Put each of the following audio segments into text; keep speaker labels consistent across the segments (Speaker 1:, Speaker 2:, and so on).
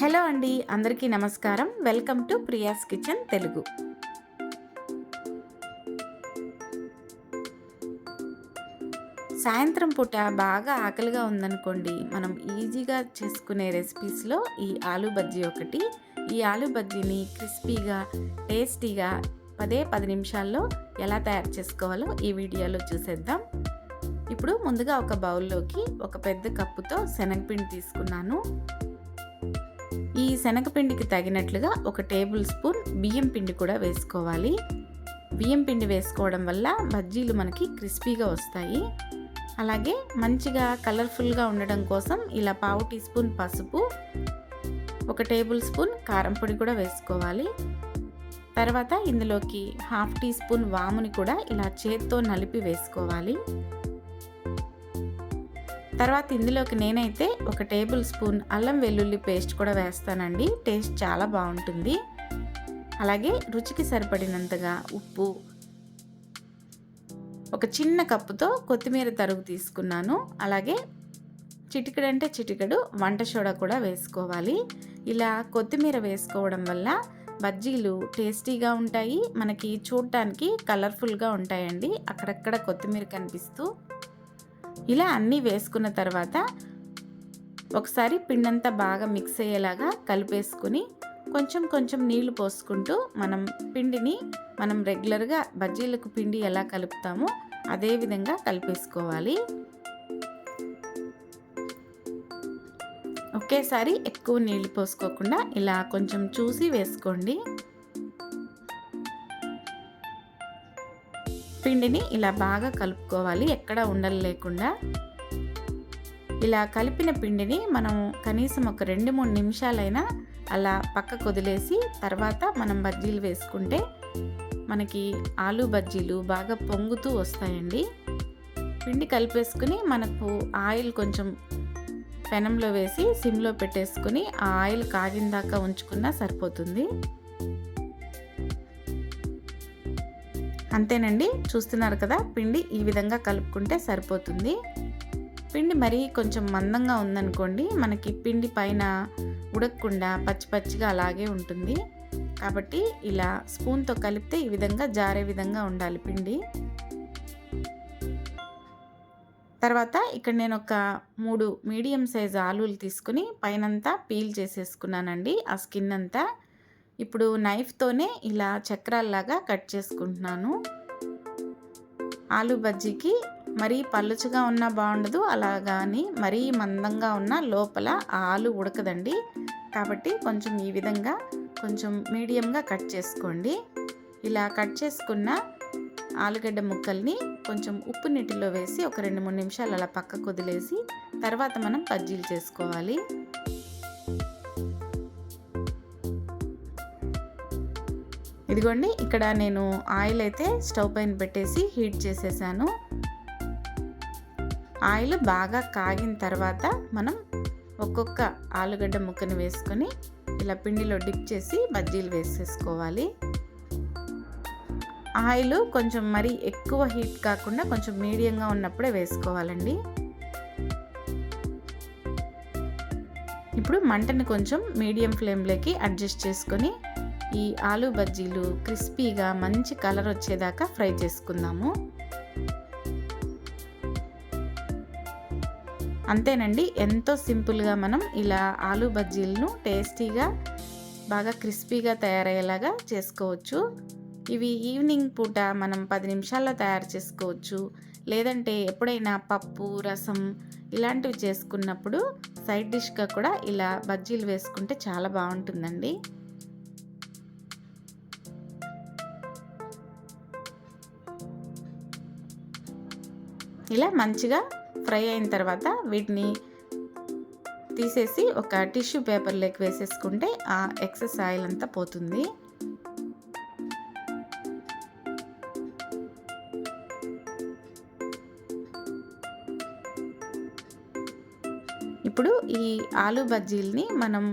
Speaker 1: hello అండి అందరికీ నమస్కారం welcome to Priya's kitchen Telugu సాయంత్రం పూట బాగా ఆకలిగా ఉందనుకోండి మనం ఈజీగా చేసుకునే రెసిపీస్లో ఈ ఆలు బజ్జీ ఒకటి ఈ ఆలు బజ్జీని క్రిస్పీగా టేస్టీగా పదే పది నిమిషాల్లో ఎలా తయారు చేసుకోవాలో ఈ వీడియోలో చూసేద్దాం ఇప్పుడు ముందుగా ఒక బౌల్లోకి ఒక పెద్ద కప్పుతో శనగపిండి తీసుకున్నాను ఈ శనగపిండికి తగినట్లుగా ఒక టేబుల్ స్పూన్ బియ్యం పిండి కూడా వేసుకోవాలి బియ్యం పిండి వేసుకోవడం వల్ల బజ్జీలు మనకి క్రిస్పీగా వస్తాయి అలాగే మంచిగా కలర్ఫుల్గా ఉండడం కోసం ఇలా పావు టీ స్పూన్ పసుపు ఒక టేబుల్ స్పూన్ కారం పొడి కూడా వేసుకోవాలి తర్వాత ఇందులోకి హాఫ్ టీ స్పూన్ వాముని కూడా ఇలా చేత్తో నలిపి వేసుకోవాలి తర్వాత ఇందులోకి నేనైతే ఒక టేబుల్ స్పూన్ అల్లం వెల్లుల్లి పేస్ట్ కూడా వేస్తానండి టేస్ట్ చాలా బాగుంటుంది అలాగే రుచికి సరిపడినంతగా ఉప్పు ఒక చిన్న కప్పుతో కొత్తిమీర తరుగు తీసుకున్నాను అలాగే చిటికెడు అంటే చిటికెడు వంట సోడా కూడా వేసుకోవాలి ఇలా కొత్తిమీర వేసుకోవడం వల్ల బజ్జీలు టేస్టీగా ఉంటాయి మనకి చూడటానికి కలర్ఫుల్గా ఉంటాయండి అక్కడక్కడ కొత్తిమీర కనిపిస్తూ ఇలా అన్నీ వేసుకున్న తర్వాత ఒకసారి పిండంతా బాగా మిక్స్ అయ్యేలాగా కలిపేసుకుని కొంచెం కొంచెం నీళ్లు పోసుకుంటూ మనం పిండిని మనం రెగ్యులర్గా బజ్జీలకు పిండి ఎలా కలుపుతామో అదే విధంగా కలిపేసుకోవాలి ఒకేసారి ఎక్కువ నీళ్లు పోసుకోకుండా ఇలా కొంచెం చూసి వేసుకోండి పిండిని ఇలా బాగా కలుపుకోవాలి ఎక్కడ ఉండలు లేకుండా ఇలా కలిపిన పిండిని మనం కనీసం ఒక రెండు మూడు నిమిషాలైనా అలా పక్కకు వదిలేసి తర్వాత మనం బజ్జీలు వేసుకుంటే మనకి ఆలు బజ్జీలు బాగా పొంగుతూ వస్తాయండి పిండి కలిపేసుకుని మనకు ఆయిల్ కొంచెం పెనంలో వేసి సిమ్లో పెట్టేసుకుని ఆ ఆయిల్ కాగిన దాకా ఉంచుకున్నా సరిపోతుంది అంతేనండి చూస్తున్నారు కదా పిండి ఈ విధంగా కలుపుకుంటే సరిపోతుంది పిండి మరీ కొంచెం మందంగా ఉందనుకోండి మనకి పిండి పైన ఉడకకుండా పచ్చి పచ్చిగా అలాగే ఉంటుంది కాబట్టి ఇలా స్పూన్తో కలిపితే ఈ విధంగా జారే విధంగా ఉండాలి పిండి తర్వాత ఇక్కడ నేను ఒక మూడు మీడియం సైజ్ ఆలూలు తీసుకుని పైనంతా పీల్ చేసేసుకున్నానండి ఆ స్కిన్ అంతా ఇప్పుడు నైఫ్తోనే ఇలా చక్రాల్లాగా కట్ చేసుకుంటున్నాను ఆలు బజ్జీకి మరీ పల్లుచుగా ఉన్నా బాగుండదు అలా కానీ మరీ మందంగా ఉన్న లోపల ఆలు ఉడకదండి కాబట్టి కొంచెం ఈ విధంగా కొంచెం మీడియంగా కట్ చేసుకోండి ఇలా కట్ చేసుకున్న ఆలుగడ్డ ముక్కల్ని కొంచెం ఉప్పు నీటిలో వేసి ఒక రెండు మూడు నిమిషాలు అలా పక్కకు వదిలేసి తర్వాత మనం బజ్జీలు చేసుకోవాలి ఇదిగోండి ఇక్కడ నేను ఆయిల్ అయితే స్టవ్ పైన పెట్టేసి హీట్ చేసేసాను ఆయిల్ బాగా కాగిన తర్వాత మనం ఒక్కొక్క ఆలుగడ్డ ముక్కను వేసుకొని ఇలా పిండిలో డిప్ చేసి బజ్జీలు వేసేసుకోవాలి ఆయిల్ కొంచెం మరి ఎక్కువ హీట్ కాకుండా కొంచెం మీడియంగా ఉన్నప్పుడే వేసుకోవాలండి ఇప్పుడు మంటని కొంచెం మీడియం ఫ్లేమ్లోకి అడ్జస్ట్ చేసుకొని ఈ ఆలు బజ్జీలు క్రిస్పీగా మంచి కలర్ వచ్చేదాకా ఫ్రై చేసుకుందాము అంతేనండి ఎంతో సింపుల్గా మనం ఇలా ఆలు బజ్జీలను టేస్టీగా బాగా క్రిస్పీగా తయారయ్యేలాగా చేసుకోవచ్చు ఇవి ఈవినింగ్ పూట మనం పది నిమిషాల్లో తయారు చేసుకోవచ్చు లేదంటే ఎప్పుడైనా పప్పు రసం ఇలాంటివి చేసుకున్నప్పుడు సైడ్ డిష్గా కూడా ఇలా బజ్జీలు వేసుకుంటే చాలా బాగుంటుందండి ఇలా మంచిగా ఫ్రై అయిన తర్వాత వీటిని తీసేసి ఒక టిష్యూ పేపర్లోకి వేసేసుకుంటే ఆ ఎక్సెస్ ఆయిల్ అంతా పోతుంది ఇప్పుడు ఈ ఆలు బజ్జీల్ని మనం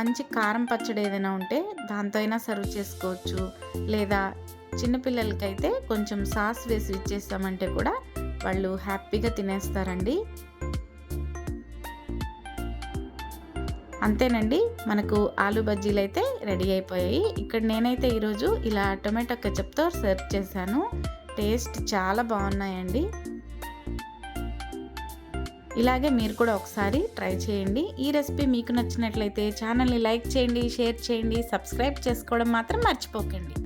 Speaker 1: మంచి కారం పచ్చడి ఏదైనా ఉంటే దాంతో అయినా సర్వ్ చేసుకోవచ్చు లేదా చిన్నపిల్లలకైతే కొంచెం సాస్ వేసి ఇచ్చేస్తామంటే కూడా వాళ్ళు హ్యాపీగా తినేస్తారండి అంతేనండి మనకు ఆలు బజ్జీలు అయితే రెడీ అయిపోయాయి ఇక్కడ నేనైతే ఈరోజు ఇలా టొమాటో కెచప్తో సర్వ్ చేశాను టేస్ట్ చాలా బాగున్నాయండి ఇలాగే మీరు కూడా ఒకసారి ట్రై చేయండి ఈ రెసిపీ మీకు నచ్చినట్లయితే ఛానల్ని లైక్ చేయండి షేర్ చేయండి సబ్స్క్రైబ్ చేసుకోవడం మాత్రం మర్చిపోకండి